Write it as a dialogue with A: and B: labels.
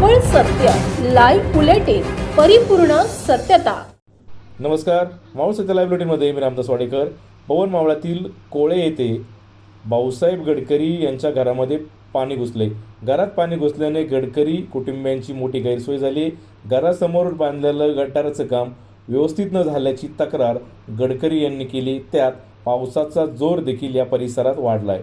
A: Live bulletin परिपूर्ण सत्यता.
B: नमस्कार मावळ सत्य लाईव्ह बुलेटिनमध्ये मी रामदास वाडेकर. पवन मावळातील कोळे येथे भाऊसाहेब गडकरी यांच्या घरामध्ये पाणी घुसले. घरात पाणी घुसल्याने गडकरी कुटुंबियांची मोठी गैरसोय झाली. घरासमोर बांधलेलं गटाराचं काम व्यवस्थित न झाल्याची तक्रार गडकरी यांनी केली. त्यात पावसाचा जोर देखील या परिसरात वाढलाय.